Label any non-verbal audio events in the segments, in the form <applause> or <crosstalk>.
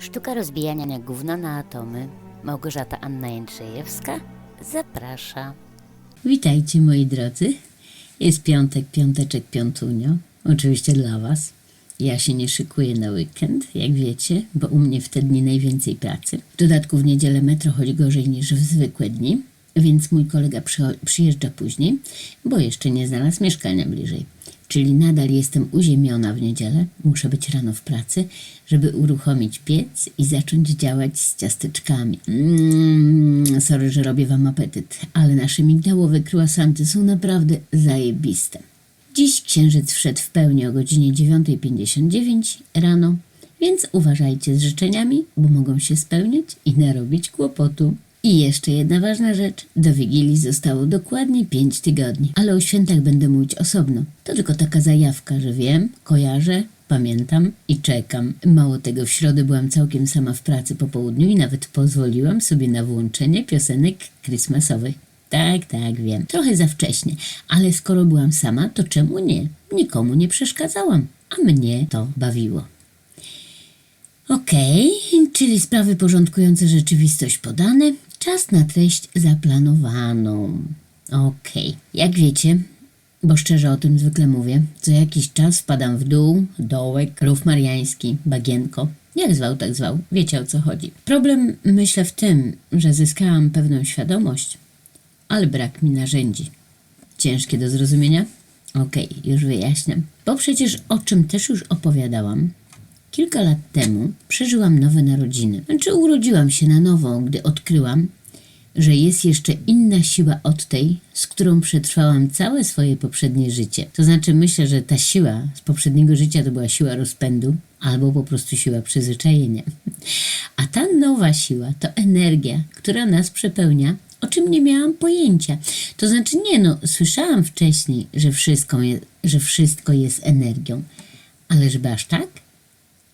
Sztuka rozbijania gówna na atomy. Małgorzata Anna Jędrzejewska zaprasza. Witajcie moi drodzy. Jest piątek, piąteczek, piątunio. Oczywiście dla Was. Ja się nie szykuję na weekend, jak wiecie, bo u mnie w te dni najwięcej pracy. W dodatku w niedzielę metro chodzi gorzej niż w zwykłe dni, więc mój kolega przyjeżdża później, bo jeszcze nie znalazł mieszkania bliżej. Czyli nadal jestem uziemiona w niedzielę, muszę być rano w pracy, żeby uruchomić piec i zacząć działać z ciasteczkami. Mm, sorry, że robię Wam apetyt, ale nasze migdałowe croissanty są naprawdę zajebiste. Dziś księżyc wszedł w pełni o godzinie 9.59 rano, więc uważajcie z życzeniami, bo mogą się spełniać i narobić kłopotu. I jeszcze jedna ważna rzecz. Do Wigilii zostało dokładnie 5 tygodni, ale o świętach będę mówić osobno. To tylko taka zajawka, że wiem, kojarzę, pamiętam i czekam. Mało tego, w środę byłam całkiem sama w pracy po południu i nawet pozwoliłam sobie na włączenie piosenek Christmasowych. Tak, tak, wiem. Trochę za wcześnie, ale skoro byłam sama, to czemu nie? Nikomu nie przeszkadzałam, a mnie to bawiło. Okej, czyli sprawy porządkujące rzeczywistość podane, czas na treść zaplanowaną. Okej, jak wiecie, bo szczerze o tym zwykle mówię, co jakiś czas wpadam w dół, dołek, rów mariański, bagienko. Jak zwał, tak zwał. Wiecie o co chodzi. Problem myślę w tym, że zyskałam pewną świadomość, ale brak mi narzędzi. Ciężkie do zrozumienia? Okej, już wyjaśniam. Bo przecież o czym też już opowiadałam, kilka lat temu przeżyłam nowe narodziny. Znaczy urodziłam się na nowo, gdy odkryłam, że jest jeszcze inna siła od tej, z którą przetrwałam całe swoje poprzednie życie. To znaczy myślę, że ta siła z poprzedniego życia to była siła rozpędu albo po prostu siła przyzwyczajenia. A ta nowa siła to energia, która nas przepełnia, o czym nie miałam pojęcia. To znaczy nie no, słyszałam wcześniej, że wszystko, je, że wszystko jest energią, ale żeby aż tak?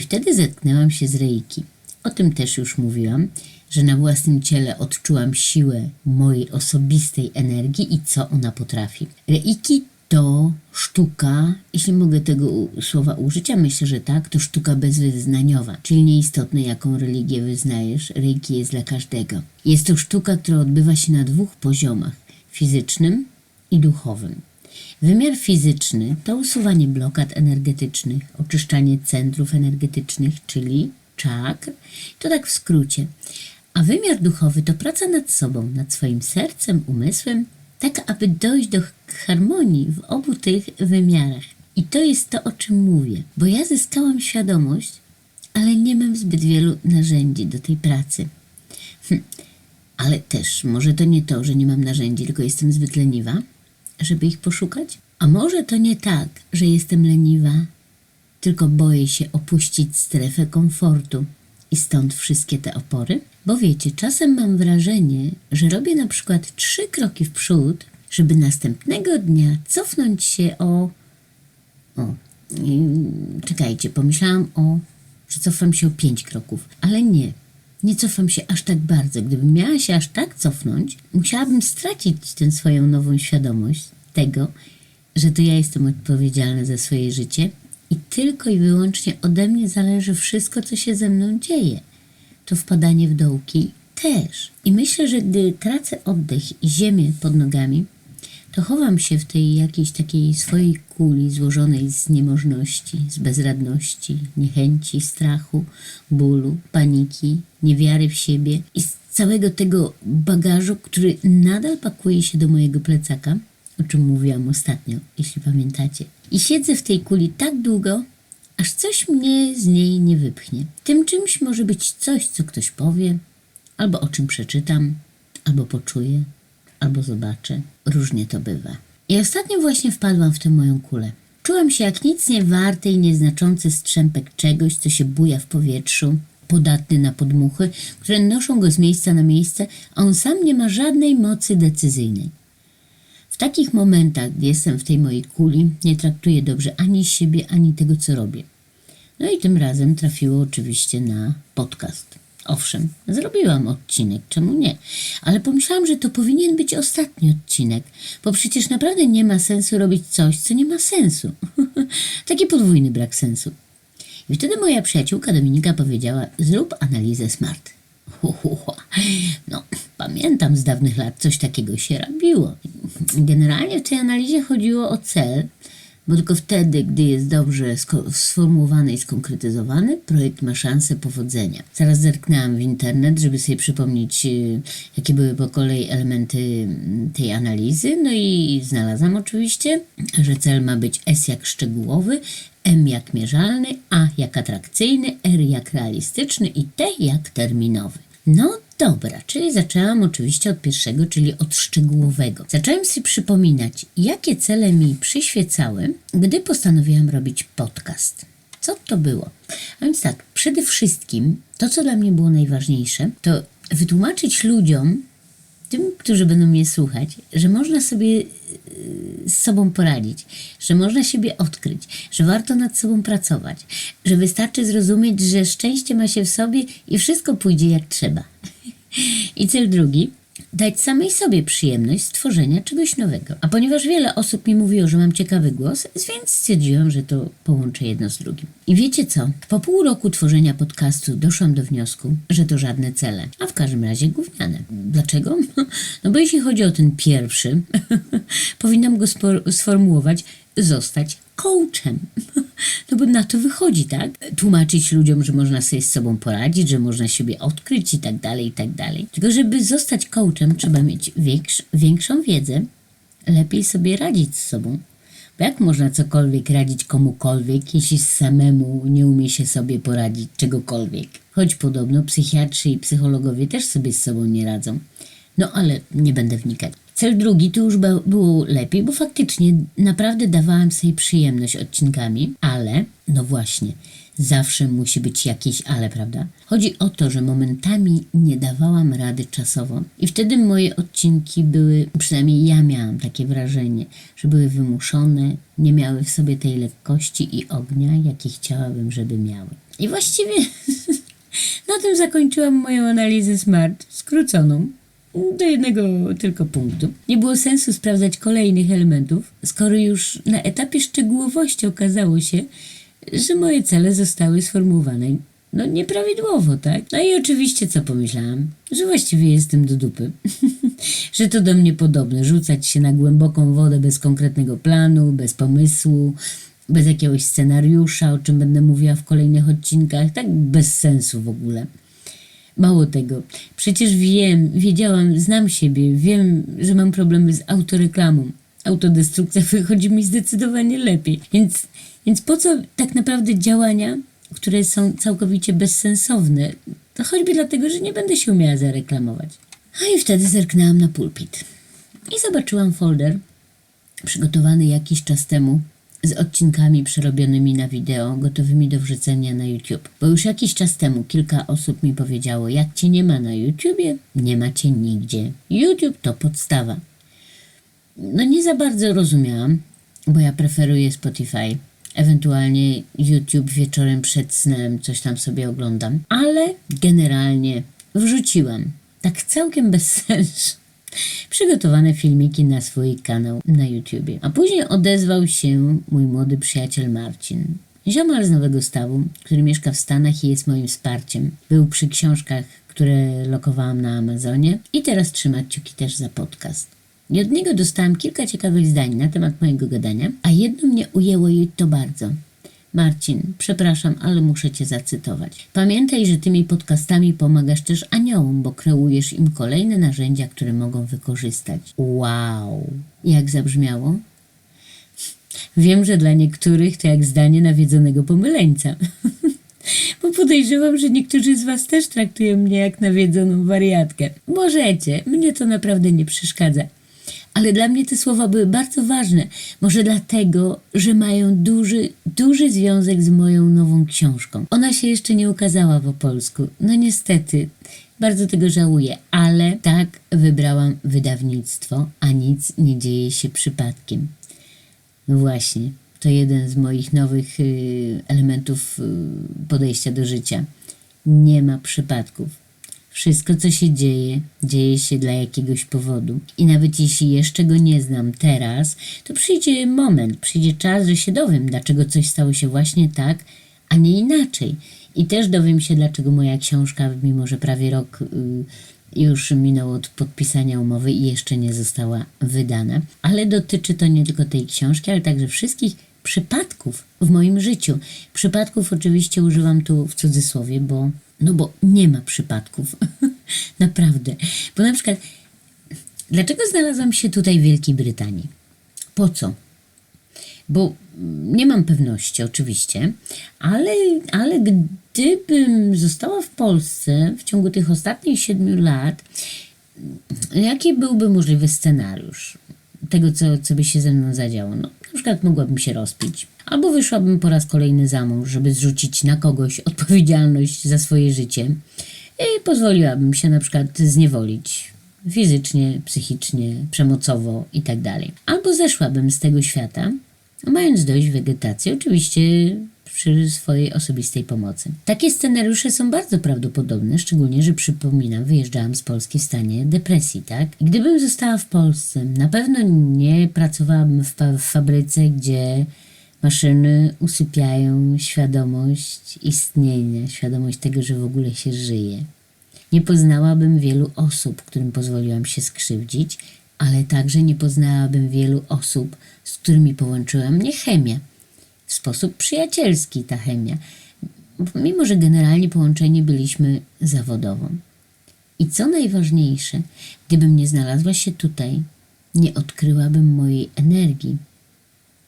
I wtedy zetknęłam się z reiki. O tym też już mówiłam, że na własnym ciele odczułam siłę mojej osobistej energii i co ona potrafi. Reiki to sztuka, jeśli mogę tego słowa użyć, a myślę, że tak, to sztuka bezwyznaniowa, czyli nieistotne jaką religię wyznajesz, reiki jest dla każdego. Jest to sztuka, która odbywa się na dwóch poziomach, fizycznym i duchowym. Wymiar fizyczny to usuwanie blokad energetycznych, oczyszczanie centrów energetycznych, czyli czakr. To tak w skrócie. A wymiar duchowy to praca nad sobą, nad swoim sercem, umysłem, tak aby dojść do harmonii w obu tych wymiarach. I to jest to, o czym mówię, bo ja zyskałam świadomość, ale nie mam zbyt wielu narzędzi do tej pracy. Hm. Ale też może to nie to, że nie mam narzędzi, tylko jestem zbyt leniwa, żeby ich poszukać? A może to nie tak, że jestem leniwa, tylko boję się opuścić strefę komfortu i stąd wszystkie te opory? Bo wiecie, czasem mam wrażenie, że robię na przykład trzy kroki w przód, żeby następnego dnia cofnąć się o. O, czekajcie, pomyślałam o. że cofam się o pięć kroków, ale nie. Nie cofam się aż tak bardzo. Gdybym miała się aż tak cofnąć, musiałabym stracić tę swoją nową świadomość tego, że to ja jestem odpowiedzialna za swoje życie i tylko i wyłącznie ode mnie zależy wszystko, co się ze mną dzieje. To wpadanie w dołki też. I myślę, że gdy tracę oddech i ziemię pod nogami, to chowam się w tej jakiejś takiej swojej kuli złożonej z niemożności, z bezradności, niechęci, strachu, bólu, paniki, niewiary w siebie i z całego tego bagażu, który nadal pakuje się do mojego plecaka, o czym mówiłam ostatnio, jeśli pamiętacie. I siedzę w tej kuli tak długo, aż coś mnie z niej nie wypchnie. Tym czymś może być coś, co ktoś powie, albo o czym przeczytam, albo poczuję, albo zobaczę. Różnie to bywa. I ostatnio właśnie wpadłam w tę moją kulę. Czułam się jak nic nie warty i nieznaczący strzępek czegoś, co się buja w powietrzu, podatny na podmuchy, które noszą go z miejsca na miejsce, a on sam nie ma żadnej mocy decyzyjnej. W takich momentach, gdy jestem w tej mojej kuli, nie traktuję dobrze ani siebie, ani tego, co robię. No i tym razem trafiło oczywiście na podcast. Owszem, zrobiłam odcinek, czemu nie? Ale pomyślałam, że to powinien być ostatni odcinek, bo przecież naprawdę nie ma sensu robić coś, co nie ma sensu. <laughs> Taki podwójny brak sensu. I wtedy moja przyjaciółka Dominika powiedziała: Zrób analizę SMART. No, pamiętam z dawnych lat coś takiego się robiło. Generalnie w tej analizie chodziło o cel, bo tylko wtedy, gdy jest dobrze sformułowany i skonkretyzowany, projekt ma szansę powodzenia. Zaraz zerknęłam w internet, żeby sobie przypomnieć, y, jakie były po kolei elementy mm, tej analizy. No i znalazłam oczywiście, że cel ma być S jak szczegółowy, M jak mierzalny, A jak atrakcyjny, R jak realistyczny i T jak terminowy. No dobra, czyli zaczęłam oczywiście od pierwszego, czyli od szczegółowego. Zacząłem sobie przypominać, jakie cele mi przyświecały, gdy postanowiłam robić podcast. Co to było? A więc tak, przede wszystkim to, co dla mnie było najważniejsze, to wytłumaczyć ludziom, tym, którzy będą mnie słuchać, że można sobie z sobą poradzić, że można siebie odkryć, że warto nad sobą pracować, że wystarczy zrozumieć, że szczęście ma się w sobie i wszystko pójdzie jak trzeba. <laughs> I cel drugi, dać samej sobie przyjemność stworzenia czegoś nowego. A ponieważ wiele osób mi mówiło, że mam ciekawy głos, więc stwierdziłam, że to połączę jedno z drugim. I wiecie co? Po pół roku tworzenia podcastu doszłam do wniosku, że to żadne cele, a w każdym razie gówniane. Dlaczego? <laughs> No bo jeśli chodzi o ten pierwszy, <laughs> powinnam go sformułować zostać coachem. <laughs> No bo na to wychodzi, tak? Tłumaczyć ludziom, że można sobie z sobą poradzić, że można siebie odkryć i tak dalej, i tak dalej. Tylko żeby zostać coachem, trzeba mieć większ, większą wiedzę, lepiej sobie radzić z sobą. Bo jak można cokolwiek radzić komukolwiek, jeśli samemu nie umie się sobie poradzić czegokolwiek? Choć podobno psychiatrzy i psychologowie też sobie z sobą nie radzą. No ale nie będę wnikać. Cel drugi to już było lepiej, bo faktycznie naprawdę dawałam sobie przyjemność odcinkami, ale no właśnie, zawsze musi być jakieś ale, prawda? Chodzi o to, że momentami nie dawałam rady czasowo i wtedy moje odcinki były, przynajmniej ja miałam takie wrażenie, że były wymuszone, nie miały w sobie tej lekkości i ognia, jaki chciałabym, żeby miały. I właściwie <laughs> na tym zakończyłam moją analizę SMART, skróconą. Do jednego tylko punktu. Nie było sensu sprawdzać kolejnych elementów, skoro już na etapie szczegółowości okazało się, że moje cele zostały sformułowane no nieprawidłowo, tak? No i oczywiście co pomyślałam? Że właściwie jestem do dupy. <laughs> że to do mnie podobne, rzucać się na głęboką wodę bez konkretnego planu, bez pomysłu, bez jakiegoś scenariusza, o czym będę mówiła w kolejnych odcinkach, tak bez sensu w ogóle. Mało tego, przecież wiem, wiedziałam, znam siebie, wiem, że mam problemy z autoreklamą. Autodestrukcja <laughs> wychodzi mi zdecydowanie lepiej. Więc, więc po co tak naprawdę działania, które są całkowicie bezsensowne? To choćby dlatego, że nie będę się umiała zareklamować. A i wtedy zerknęłam na pulpit. I zobaczyłam folder przygotowany jakiś czas temu z odcinkami przerobionymi na wideo, gotowymi do wrzucenia na YouTube. Bo już jakiś czas temu kilka osób mi powiedziało, jak cię nie ma na YouTubie, nie ma cię nigdzie. YouTube to podstawa. No nie za bardzo rozumiałam, bo ja preferuję Spotify. Ewentualnie YouTube wieczorem przed snem coś tam sobie oglądam, ale generalnie wrzuciłam, tak całkiem bez <laughs> sensu, przygotowane filmiki na swój kanał na YouTubie. A później odezwał się mój młody przyjaciel Marcin. Ziomal z Nowego Stawu, który mieszka w Stanach i jest moim wsparciem. Był przy książkach, które lokowałam na Amazonie i teraz trzyma kciuki też za podcast. I od niego dostałam kilka ciekawych zdań na temat mojego gadania, a jedno mnie ujęło i to bardzo. Marcin, przepraszam, ale muszę cię zacytować. Pamiętaj, że tymi podcastami pomagasz też aniołom, bo kreujesz im kolejne narzędzia, które mogą wykorzystać. Wow! Jak zabrzmiało? Wiem, że dla niektórych to jak zdanie nawiedzonego pomyleńca. <laughs> Bo podejrzewam, że niektórzy z Was też traktują mnie jak nawiedzoną wariatkę. Możecie, mnie to naprawdę nie przeszkadza. Ale dla mnie te słowa były bardzo ważne. Może dlatego, że mają duży, duży związek z moją nową książką. Ona się jeszcze nie ukazała po polsku. No niestety, bardzo tego żałuję, ale tak wybrałam wydawnictwo, a nic nie dzieje się przypadkiem. No właśnie, to jeden z moich nowych y, elementów y, podejścia do życia. Nie ma przypadków. Wszystko, co się dzieje, dzieje się dla jakiegoś powodu. I nawet jeśli jeszcze go nie znam teraz, to przyjdzie moment, przyjdzie czas, że się dowiem, dlaczego coś stało się właśnie tak, a nie inaczej. I też dowiem się, dlaczego moja książka, mimo że prawie rok y, już minął od podpisania umowy i jeszcze nie została wydana, ale dotyczy to nie tylko tej książki, ale także wszystkich przypadków w moim życiu. Przypadków oczywiście używam tu w cudzysłowie, bo no bo nie ma przypadków. <laughs> Naprawdę. Bo na przykład Dlaczego znalazłam się tutaj w Wielkiej Brytanii? Po co? Bo nie mam pewności, oczywiście, ale, ale gdybym została w Polsce w ciągu tych ostatnich siedmiu lat, jaki byłby możliwy scenariusz tego, co, co by się ze mną zadziało? No, na przykład mogłabym się rozpić, albo wyszłabym po raz kolejny za mąż, żeby zrzucić na kogoś odpowiedzialność za swoje życie i pozwoliłabym się na przykład zniewolić fizycznie, psychicznie, przemocowo i tak. Albo zeszłabym z tego świata, mając dość wegetacji, oczywiście przy swojej osobistej pomocy. Takie scenariusze są bardzo prawdopodobne, szczególnie, że przypominam, wyjeżdżałam z Polski w stanie depresji, tak? Gdybym została w Polsce, na pewno nie pracowałabym w, fa- w fabryce, gdzie maszyny usypiają świadomość istnienia, świadomość tego, że w ogóle się żyje. Nie poznałabym wielu osób, którym pozwoliłam się skrzywdzić, ale także nie poznałabym wielu osób, z którymi połączyła mnie chemia. W sposób przyjacielski ta chemia, mimo że generalnie połączeni byliśmy zawodowo. I co najważniejsze, gdybym nie znalazła się tutaj, nie odkryłabym mojej energii,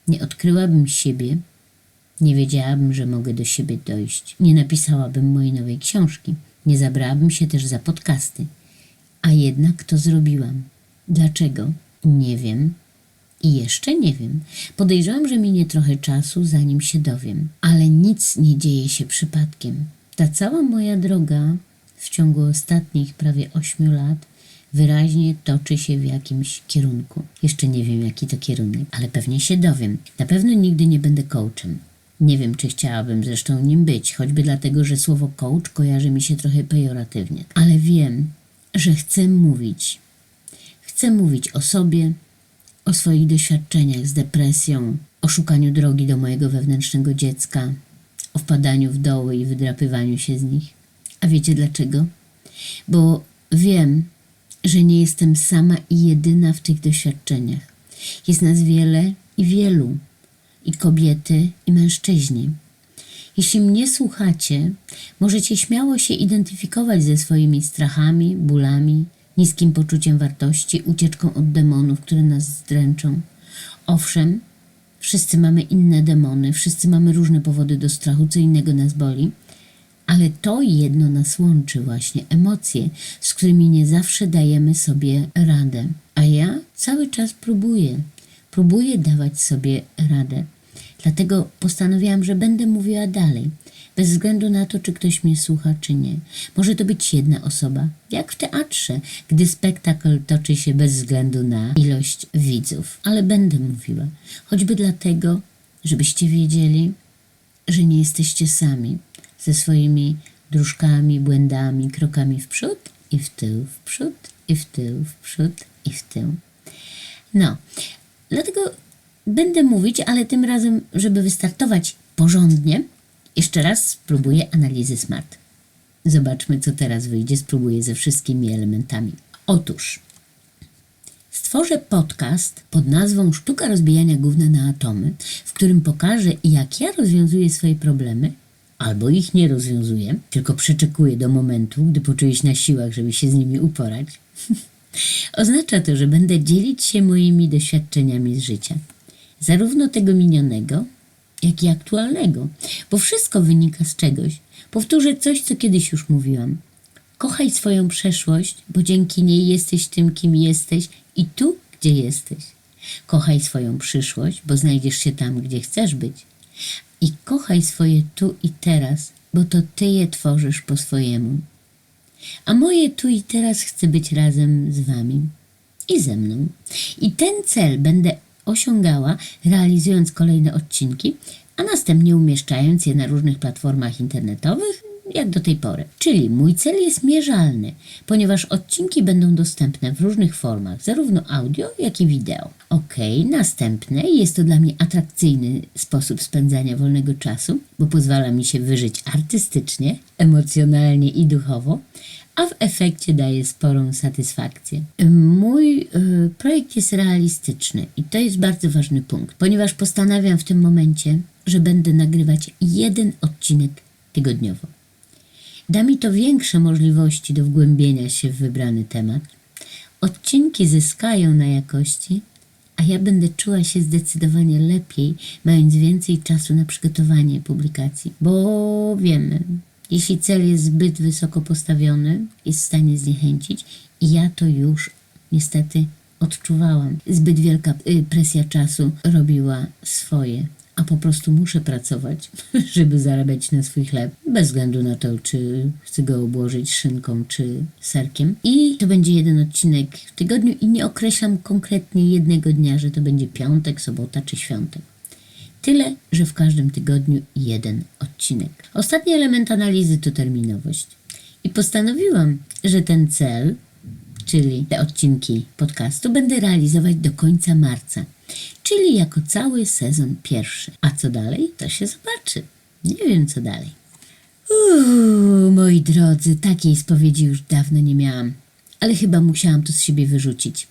nie odkryłabym siebie, nie wiedziałabym, że mogę do siebie dojść. Nie napisałabym mojej nowej książki. Nie zabrałabym się też za podcasty. A jednak to zrobiłam. Dlaczego? Nie wiem. I jeszcze nie wiem. Podejrzewam, że minie trochę czasu, zanim się dowiem. Ale nic nie dzieje się przypadkiem. Ta cała moja droga w ciągu ostatnich prawie ośmiu lat wyraźnie toczy się w jakimś kierunku. Jeszcze nie wiem, jaki to kierunek, ale pewnie się dowiem. Na pewno nigdy nie będę coachem. Nie wiem, czy chciałabym zresztą nim być, choćby dlatego, że słowo coach kojarzy mi się trochę pejoratywnie. Ale wiem, że chcę mówić. Chcę mówić o sobie, o swoich doświadczeniach z depresją, o szukaniu drogi do mojego wewnętrznego dziecka, o wpadaniu w doły i wydrapywaniu się z nich. A wiecie dlaczego? Bo wiem, że nie jestem sama i jedyna w tych doświadczeniach. Jest nas wiele i wielu, i kobiety, i mężczyźni. Jeśli mnie słuchacie, możecie śmiało się identyfikować ze swoimi strachami, bólami, niskim poczuciem wartości, ucieczką od demonów, które nas zdręczą. Owszem, wszyscy mamy inne demony, wszyscy mamy różne powody do strachu, co innego nas boli, ale to jedno nas łączy właśnie emocje, z którymi nie zawsze dajemy sobie radę. A ja cały czas próbuję, próbuję dawać sobie radę. Dlatego postanowiłam, że będę mówiła dalej, bez względu na to, czy ktoś mnie słucha, czy nie. Może to być jedna osoba, jak w teatrze, gdy spektakl toczy się bez względu na ilość widzów. Ale będę mówiła, choćby dlatego, żebyście wiedzieli, że nie jesteście sami ze swoimi dróżkami, błędami, krokami w przód i w tył, w przód i w tył, w przód i w tył. No, dlatego będę mówić, ale tym razem, żeby wystartować porządnie, jeszcze raz spróbuję analizy SMART. Zobaczmy, co teraz wyjdzie. Spróbuję ze wszystkimi elementami. Otóż Stworzę podcast pod nazwą Sztuka rozbijania gówna na atomy, w którym pokażę, jak ja rozwiązuję swoje problemy, albo ich nie rozwiązuję, tylko przeczekuję do momentu, gdy poczuję się na siłach, żeby się z nimi uporać. <laughs> Oznacza to, że będę dzielić się moimi doświadczeniami z życia, zarówno tego minionego, jak i aktualnego, bo wszystko wynika z czegoś. Powtórzę coś, co kiedyś już mówiłam. Kochaj swoją przeszłość, bo dzięki niej jesteś tym, kim jesteś i tu, gdzie jesteś. Kochaj swoją przyszłość, bo znajdziesz się tam, gdzie chcesz być. I kochaj swoje tu i teraz, bo to ty je tworzysz po swojemu. A moje tu i teraz chcę być razem z wami i ze mną. I ten cel będę osiągała, realizując kolejne odcinki, a następnie umieszczając je na różnych platformach internetowych jak do tej pory. Czyli mój cel jest mierzalny, ponieważ odcinki będą dostępne w różnych formach, zarówno audio, jak i wideo. Ok, następne jest to dla mnie atrakcyjny sposób spędzania wolnego czasu, bo pozwala mi się wyżyć artystycznie, emocjonalnie i duchowo, a w efekcie daje sporą satysfakcję. Mój y, projekt jest realistyczny i to jest bardzo ważny punkt, ponieważ postanawiam w tym momencie, że będę nagrywać jeden odcinek tygodniowo. Da mi to większe możliwości do wgłębienia się w wybrany temat. Odcinki zyskają na jakości, a ja będę czuła się zdecydowanie lepiej, mając więcej czasu na przygotowanie publikacji, bo wiemy, jeśli cel jest zbyt wysoko postawiony, jest w stanie zniechęcić i ja to już niestety odczuwałam. Zbyt wielka y, presja czasu robiła swoje, a po prostu muszę pracować, <laughs> żeby zarabiać na swój chleb, bez względu na to, czy chcę go obłożyć szynką czy serkiem. I to będzie jeden odcinek w tygodniu i nie określam konkretnie jednego dnia, że to będzie piątek, sobota czy świątek. Tyle, że w każdym tygodniu jeden odcinek. Ostatni element analizy to terminowość. I postanowiłam, że ten cel, czyli te odcinki podcastu, będę realizować do końca marca, czyli jako cały sezon pierwszy. A co dalej, to się zobaczy. Nie wiem, co dalej. Uuu, moi drodzy, takiej spowiedzi już dawno nie miałam, ale chyba musiałam to z siebie wyrzucić.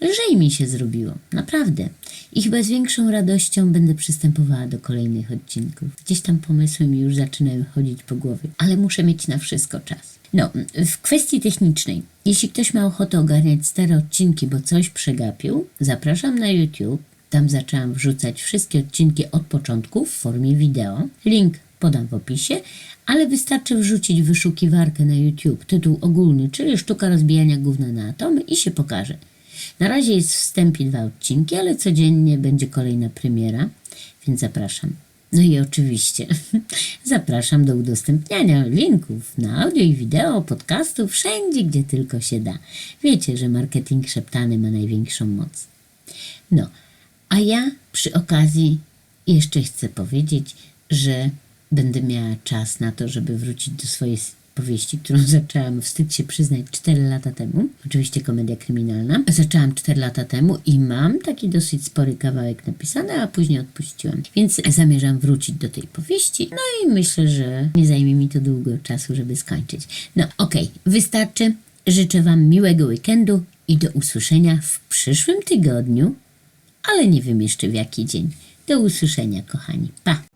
Lżej mi się zrobiło, naprawdę. I chyba z większą radością będę przystępowała do kolejnych odcinków. Gdzieś tam pomysły mi już zaczynają chodzić po głowie, ale muszę mieć na wszystko czas. No, w kwestii technicznej, jeśli ktoś ma ochotę ogarniać stare odcinki, bo coś przegapił, zapraszam na YouTube. Tam zaczęłam wrzucać wszystkie odcinki od początku w formie wideo. Link podam w opisie, ale wystarczy wrzucić wyszukiwarkę na YouTube tytuł ogólny, czyli sztuka rozbijania gówna na atomy i się pokaże. Na razie jest w wstępie dwa odcinki, ale codziennie będzie kolejna premiera, więc zapraszam. No i oczywiście <laughs> zapraszam do udostępniania linków na audio i wideo, podcastów, wszędzie, gdzie tylko się da. Wiecie, że marketing szeptany ma największą moc. No, a ja przy okazji jeszcze chcę powiedzieć, że będę miała czas na to, żeby wrócić do swojej powieści, którą <laughs> zaczęłam, wstyd się przyznać, 4 lata temu. Oczywiście komedia kryminalna. Zaczęłam 4 lata temu i mam taki dosyć spory kawałek napisany, a później odpuściłam. Więc zamierzam wrócić do tej powieści. No i myślę, że nie zajmie mi to długo czasu, żeby skończyć. No okej, wystarczy. Życzę Wam miłego weekendu i do usłyszenia w przyszłym tygodniu, ale nie wiem jeszcze w jaki dzień. Do usłyszenia, kochani. Pa!